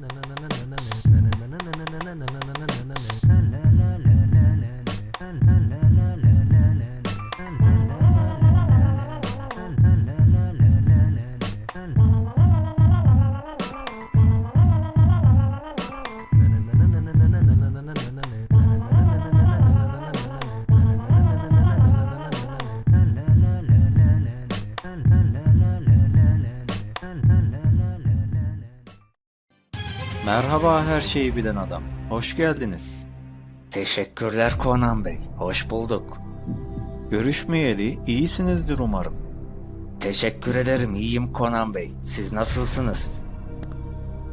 na na Merhaba her şeyi bilen adam. Hoş geldiniz. Teşekkürler Conan Bey. Hoş bulduk. Görüşmeyeli iyisinizdir umarım. Teşekkür ederim. İyiyim Conan Bey. Siz nasılsınız?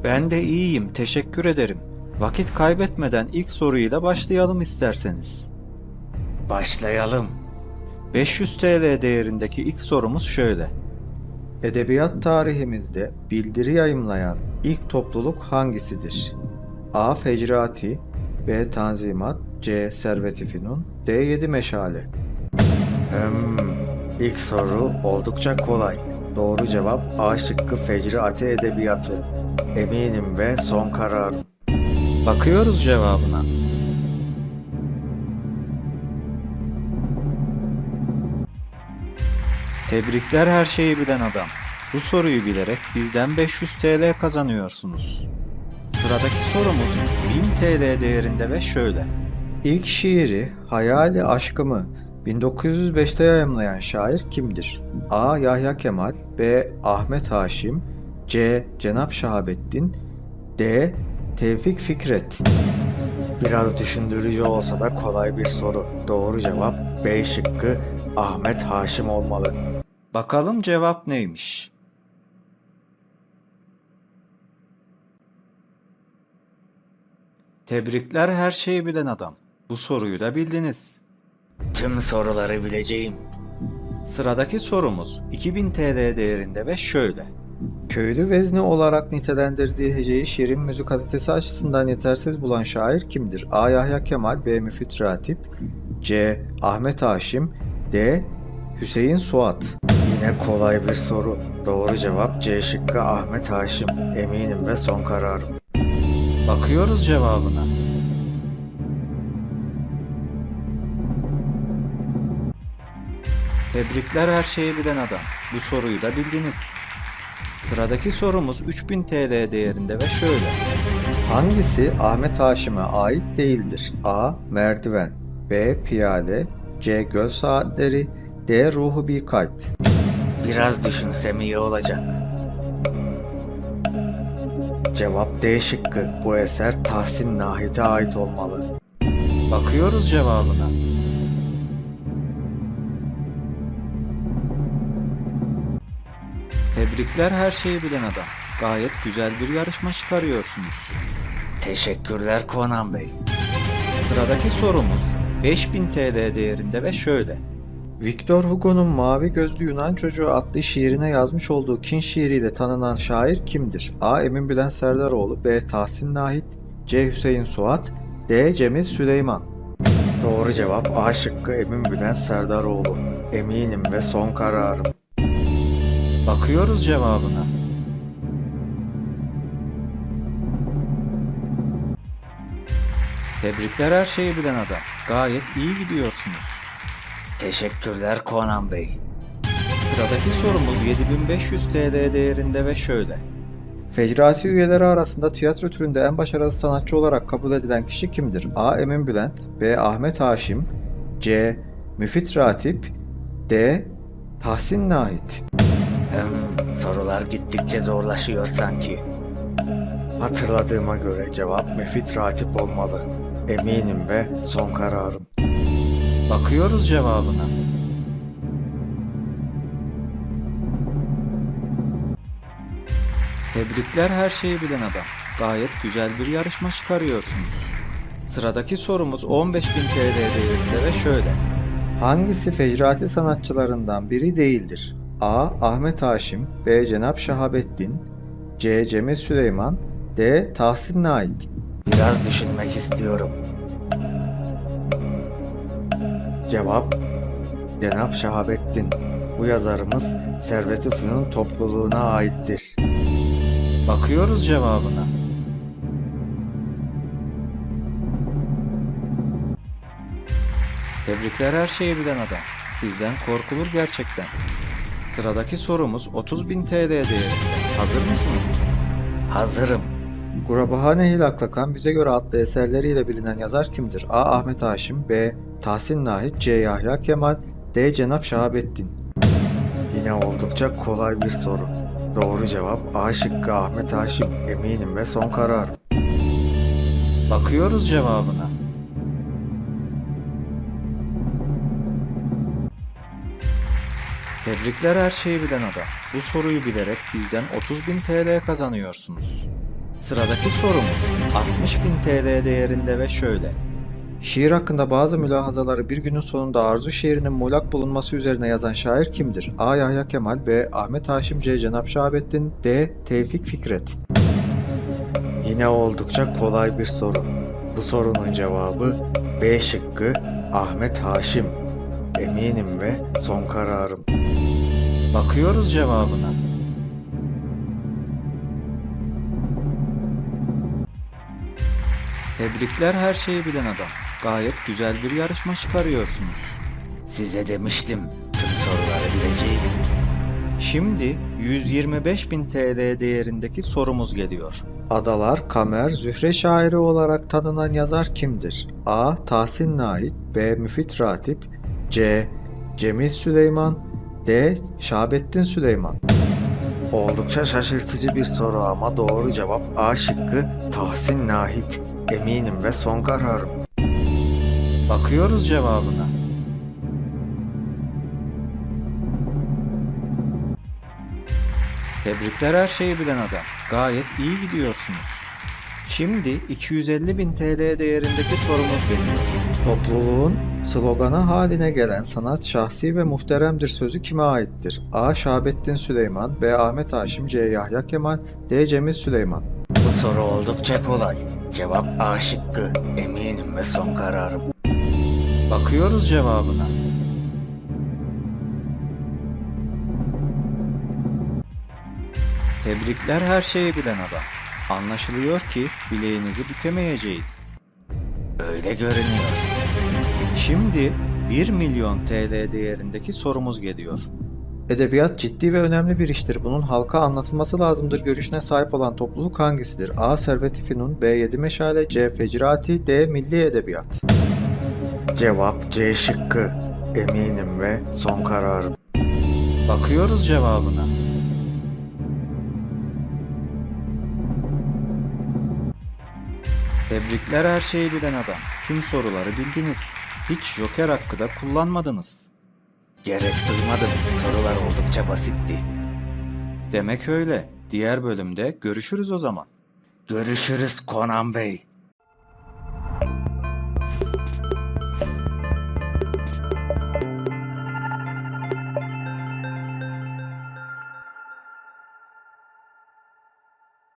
Ben de iyiyim, teşekkür ederim. Vakit kaybetmeden ilk soruyla başlayalım isterseniz. Başlayalım. 500 TL değerindeki ilk sorumuz şöyle. Edebiyat tarihimizde bildiri yayımlayan ilk topluluk hangisidir? A. Fecrati B. Tanzimat C. Servet-i Fünun D. Yedi Meşale Hmm, ilk soru oldukça kolay. Doğru cevap A şıkkı Fecri Ati Edebiyatı. Eminim ve son kararım. Bakıyoruz cevabına. Tebrikler her şeyi bilen adam. Bu soruyu bilerek bizden 500 TL kazanıyorsunuz. Sıradaki sorumuz 1000 TL değerinde ve şöyle. İlk şiiri Hayali Aşkımı 1905'te yayımlayan şair kimdir? A. Yahya Kemal B. Ahmet Haşim C. Cenap Şahabettin D. Tevfik Fikret Biraz düşündürücü olsa da kolay bir soru. Doğru cevap B şıkkı Ahmet Haşim olmalı. Bakalım cevap neymiş? Tebrikler her şeyi bilen adam. Bu soruyu da bildiniz. Tüm soruları bileceğim. Sıradaki sorumuz 2000 TL değerinde ve şöyle. Köylü vezni olarak nitelendirdiği heceyi şiirin müzik kalitesi açısından yetersiz bulan şair kimdir? A. Yahya Kemal B. Müfit Ratip C. Ahmet Haşim D. Hüseyin Suat Yine kolay bir soru. Doğru cevap C şıkkı Ahmet Haşim. Eminim ve son kararım. Bakıyoruz cevabına. Tebrikler her şeyi bilen adam. Bu soruyu da bildiniz. Sıradaki sorumuz 3000 TL değerinde ve şöyle. Hangisi Ahmet Haşim'e ait değildir? A. Merdiven B. Piyade C. Göl Saatleri D. Ruhu Bir Kalp Biraz düşünsem iyi olacak. Cevap D şıkkı. Bu eser Tahsin Nahit'e ait olmalı. Bakıyoruz cevabına. Tebrikler her şeyi bilen adam. Gayet güzel bir yarışma çıkarıyorsunuz. Teşekkürler Conan Bey. Sıradaki sorumuz 5000 TL değerinde ve şöyle. Victor Hugo'nun Mavi Gözlü Yunan Çocuğu adlı şiirine yazmış olduğu kin şiiriyle tanınan şair kimdir? A. Emin Bülent Serdaroğlu B. Tahsin Nahit C. Hüseyin Suat D. Cemil Süleyman Doğru cevap A şıkkı Emin Bülent Serdaroğlu. Eminim ve son kararım. Bakıyoruz cevabına. Tebrikler her şeyi bilen adam. Gayet iyi gidiyorsunuz. Teşekkürler Conan Bey. Sıradaki sorumuz 7500 TL değerinde ve şöyle. Fecrati üyeleri arasında tiyatro türünde en başarılı sanatçı olarak kabul edilen kişi kimdir? A. Emin Bülent B. Ahmet Haşim C. Müfit Ratip D. Tahsin Nahit Hem sorular gittikçe zorlaşıyor sanki. Hatırladığıma göre cevap Müfit Ratip olmalı. Eminim ve son kararım. Bakıyoruz cevabına. Tebrikler her şeyi bilen adam. Gayet güzel bir yarışma çıkarıyorsunuz. Sıradaki sorumuz 15.000 TL değerinde ve şöyle. Hangisi Fecrati sanatçılarından biri değildir? A. Ahmet Haşim B. Cenap Şahabettin C. Cemil Süleyman D. Tahsin Nait Biraz düşünmek istiyorum. Cevap Cenap Şahabettin. Bu yazarımız Servet Üflü'nün topluluğuna aittir. Bakıyoruz cevabına. Tebrikler her şeyi bilen adam. Sizden korkulur gerçekten. Sıradaki sorumuz 30.000 TL değerinde. Hazır mısınız? Hazırım. Gurabahane Hilaklakan bize göre adlı eserleriyle bilinen yazar kimdir? A. Ahmet Haşim B. Tahsin Nahit C. Yahya Kemal D. Cenap Şahabettin Yine oldukça kolay bir soru. Doğru cevap A şıkkı Ahmet Haşim. Eminim ve son kararım. Bakıyoruz cevabına. Tebrikler her şeyi bilen adam. Bu soruyu bilerek bizden 30.000 TL kazanıyorsunuz. Sıradaki sorumuz 60.000 TL değerinde ve şöyle. Şiir hakkında bazı mülahazaları bir günün sonunda arzu şiirinin muğlak bulunması üzerine yazan şair kimdir? A. Yahya Kemal B. Ahmet Haşim C. Cenap Şahabettin D. Tevfik Fikret Yine oldukça kolay bir soru. Bu sorunun cevabı B şıkkı Ahmet Haşim. Eminim ve son kararım. Bakıyoruz cevabına. Tebrikler her şeyi bilen adam. Gayet güzel bir yarışma çıkarıyorsunuz. Size demiştim tüm soruları bileceğim. Şimdi 125.000 TL değerindeki sorumuz geliyor. Adalar Kamer Zühre şairi olarak tanınan yazar kimdir? A. Tahsin Nait B. Müfit Ratip C. Cemil Süleyman D. Şahabettin Süleyman Oldukça şaşırtıcı bir soru ama doğru cevap A şıkkı Tahsin Nahit. Eminim ve son kararım. Bakıyoruz cevabına. Tebrikler her şeyi bilen adam. Gayet iyi gidiyorsunuz. Şimdi 250.000 TL değerindeki sorumuz geliyor. Topluluğun sloganı haline gelen sanat şahsi ve muhteremdir sözü kime aittir? A. Şahabettin Süleyman B. Ahmet Haşim C. Yahya Kemal D. Cemil Süleyman Bu soru oldukça kolay. Cevap A şıkkı. Eminim ve son kararım. Bakıyoruz cevabına. Tebrikler her şeyi bilen adam. Anlaşılıyor ki bileğinizi bükemeyeceğiz. Öyle görünüyor. Şimdi 1 milyon TL değerindeki sorumuz geliyor. Edebiyat ciddi ve önemli bir iştir. Bunun halka anlatılması lazımdır. Görüşüne sahip olan topluluk hangisidir? A. Servet-i Fünun B. Yedi Meşale C. Fecrati D. Milli Edebiyat Cevap C şıkkı. Eminim ve son kararım. Bakıyoruz cevabına. Tebrikler her şeyi bilen adam. Tüm soruları bildiniz. Hiç joker hakkı da kullanmadınız. Gerek duymadım. Sorular oldukça basitti. Demek öyle. Diğer bölümde görüşürüz o zaman. Görüşürüz Konan Bey.